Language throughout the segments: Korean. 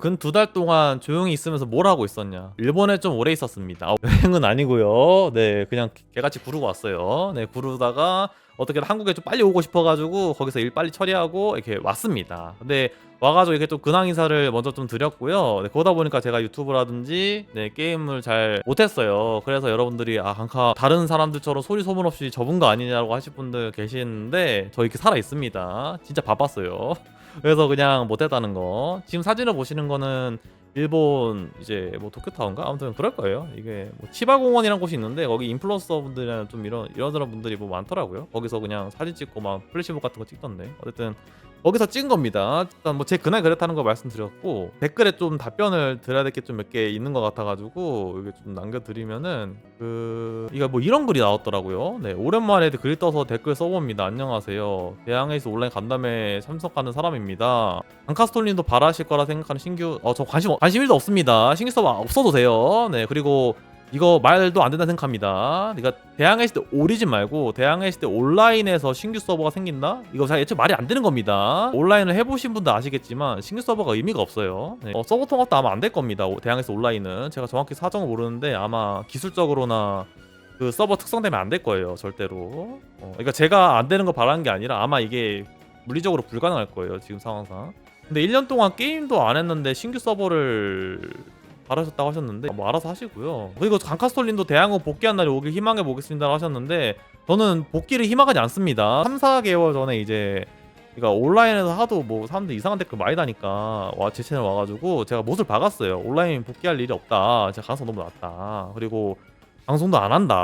근 두 달 동안 조용히 있으면서 뭘 하고 있었냐? 일본에 좀 오래 있었습니다. 아, 여행은 아니고요. 네, 그냥 개같이 구르고 왔어요. 네, 구르다가 어떻게든 한국에 좀 빨리 오고 싶어가지고 거기서 일 빨리 처리하고 이렇게 왔습니다. 근데 와가지고 이렇게 좀 근황 인사를 먼저 좀 드렸고요. 네, 그러다 보니까 제가 유튜브라든지 네, 게임을 잘 못했어요. 그래서 여러분들이 아 강카 다른 사람들처럼 소리 소문 없이 접은 거 아니냐고 하실 분들 계시는데 저 이렇게 살아 있습니다. 진짜 바빴어요. 그래서 그냥 못했다는 거. 지금 사진을 보시는 거는 일본 이제 뭐 도쿄타운가 아무튼 그럴 거예요. 이게 뭐 치바공원이라는 곳이 있는데 거기 인플루언서 분들이나 좀 이런 이런 분들이 뭐 많더라고요. 거기서 그냥 사진 찍고 막 플래시몹 같은 거 찍던데. 어쨌든 거기서 찍은 겁니다. 일단 뭐제 그날 그랬다는 거 말씀드렸고 댓글에 좀 답변을 드려야 될 게 좀 몇 개 있는 것 같아가지고 이게 좀 남겨드리면은 그 이거 뭐 이런 글이 나왔더라고요. 네 오랜만에 글 떠서 댓글 써봅니다. 안녕하세요. 대항에서 온라인 간담회 참석하는 사람입니다. 안카스톨님도 바라실 거라 생각하는 신규 어저 관심 관심 1도 없습니다. 신규 서버 없어도 돼요. 네 그리고 이거 말도 안 된다 생각합니다. 그러니까 대항해 때 오리진 말고 대항해 때 온라인에서 신규 서버가 생긴다? 이거 사실 애초에 말이 안 되는 겁니다. 온라인을 해보신 분도 아시겠지만 신규 서버가 의미가 없어요. 네. 어, 서버 통합도 아마 안 될 겁니다. 오- 대항에서 온라인은 제가 정확히 사정을 모르는데 아마 기술적으로나 그 서버 특성 때문에 안 될 거예요. 절대로. 어, 그러니까 제가 안 되는 거 바라는 게 아니라 아마 이게 물리적으로 불가능할 거예요. 지금 상황상. 근데 1년 동안 게임도 안 했는데 신규 서버를 바라셨다고 하셨는데 뭐 알아서 하시고요. 그리고 강카스톨님도 대항으로 복귀한 날이 오길 희망해 보겠습니다 하셨는데 저는 복귀를 희망하지 않습니다. 3, 4개월 전에 이제 그러니까 온라인에서 하도 뭐 사람들 이상한 댓글 많이 다니까 와 제 채널 와가지고 제가 못을 박았어요. 온라인 복귀할 일이 없다. 제가 가능성 너무 낮다. 그리고 방송도 안 한다.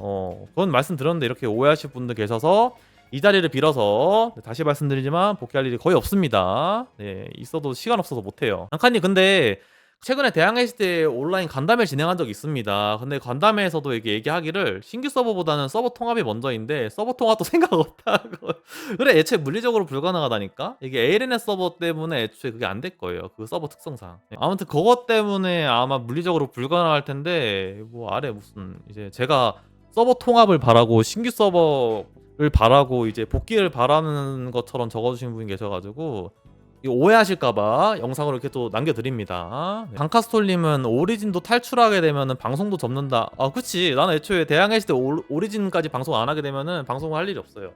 어 그건 말씀드렸는데 이렇게 오해하실 분들 계셔서 이 자리를 빌어서 네, 다시 말씀드리지만 복귀할 일이 거의 없습니다. 네, 있어도 시간 없어서 못해요. 한칸님 근데 최근에 때 온라인 간담회 진행한 적이 있습니다. 근데 간담회에서도 이게 얘기하기를 신규 서버보다는 서버 통합이 먼저인데 서버 통합도 생각 없다고. 그래 애초에 물리적으로 불가능하다니까. 이게 ALNS 서버 때문에 애초에 그게 안 될 거예요. 그 서버 특성상. 네, 아무튼 그것 때문에 아마 물리적으로 불가능할 텐데 뭐 아래 무슨 이제 제가 서버 통합을 바라고 신규 서버를 바라고 이제 복귀를 바라는 것처럼 적어주신 분이 계셔가지고 오해하실까봐 영상으로 이렇게 또 남겨드립니다. 네. 강카스톨님은 오리진도 탈출하게 되면은 방송도 접는다. 아, 그치. 나는 애초에 대항했을 때 오- 오리진까지 방송 안 하게 되면은 방송을 할 일이 없어요.